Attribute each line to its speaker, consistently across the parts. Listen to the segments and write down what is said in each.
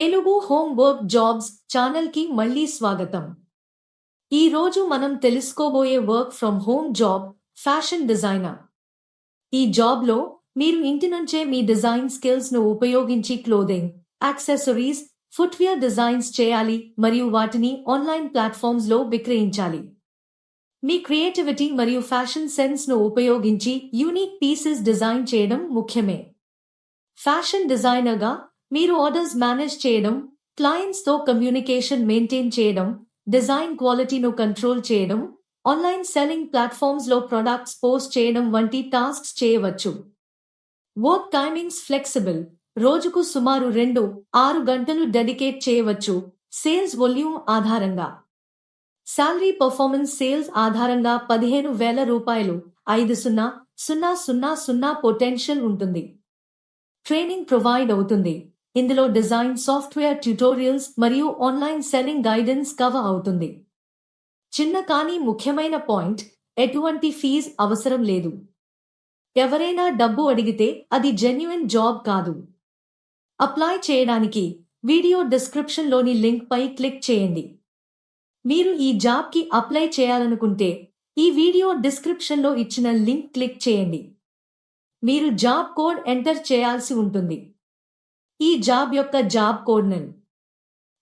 Speaker 1: Telugu home work jobs ఛానల్కి మళ్ళీ స్వాగతం. ఈ రోజు మనం తెలుసుకోబోయే work from home job fashion designer. ఈ జాబ్లో మీరు ఇంటి నుంచే మీ డిజైన్ స్కిల్స్ను ఉపయోగించి క్లోదింగ్ యాక్సెసరీస్ ఫుట్వేర్ డిజైన్స్ చేయాలి మరియు వాటిని ఆన్లైన్ ప్లాట్ఫామ్స్లో విక్రయించాలి. మీ క్రియేటివిటీ మరియు ఫ్యాషన్ సెన్స్ను ఉపయోగించి యూనిక్ పీసెస్ డిజైన్ చేయడం ముఖ్యమే. ఫ్యాషన్ డిజైనర్గా మీరు ఆర్డర్స్ మేనేజ్ చేయడం క్లయింట్స్తో కమ్యూనికేషన్ మెయింటైన్ చేయడం డిజైన్ క్వాలిటీను కంట్రోల్ చేయడం ఆన్లైన్ సెల్లింగ్ ప్లాట్ఫామ్స్లో ప్రొడక్ట్స్ పోస్ట్ చేయడం వంటి టాస్క్స్ చేయవచ్చు. వర్క్ టైమింగ్స్ ఫ్లెక్సిబుల్ రోజుకు సుమారు రెండు ఆరు గంటలు డెడికేట్ చేయవచ్చు సేల్స్ వొల్యూమ్ ఆధారంగా. శాలరీ పర్ఫార్మెన్స్ సేల్స్ ఆధారంగా పదిహేను వేల రూపాయలు ఐదు సున్నా సున్నా సున్నా సున్నా పొటెన్షియల్ ఉంటుంది. ట్రైనింగ్ ప్రొవైడ్ అవుతుంది. ఇందులో డిజైన్ సాఫ్ట్వేర్ ట్యుటోరియల్స్ మరియు ఆన్లైన్ సెల్లింగ్ గైడెన్స్ కవర్ అవుతుంది. చిన్న కానీ ముఖ్యమైన పాయింట్ ఎటువంటి ఫీజ్ అవసరం లేదు. ఎవరైనా డబ్బు అడిగితే అది జెన్యున్ జాబ్ కాదు. అప్లై చేయడానికి వీడియో డిస్క్రిప్షన్లోని లింక్పై క్లిక్ చేయండి. మీరు ఈ జాబ్కి అప్లై చేయాలనుకుంటే ఈ వీడియో డిస్క్రిప్షన్లో ఇచ్చిన లింక్ క్లిక్ చేయండి. మీరు జాబ్ కోడ్ ఎంటర్ చేయాల్సి ఉంటుంది. ఈ జాబ్ యొక్క జాబ్ కోడ్నన్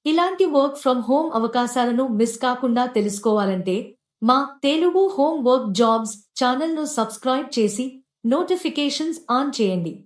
Speaker 1: ఇలాంటి వర్క్ ఫ్రమ్ హోమ్ అవకాశాలను మిస్ కాకుండా తెలుసుకోవాలంటే మా తెలుగు హోమ్ వర్క్ జాబ్స్ ఛానల్ను సబ్స్క్రైబ్ చేసి నోటిఫికేషన్స్ ఆన్ చేయండి.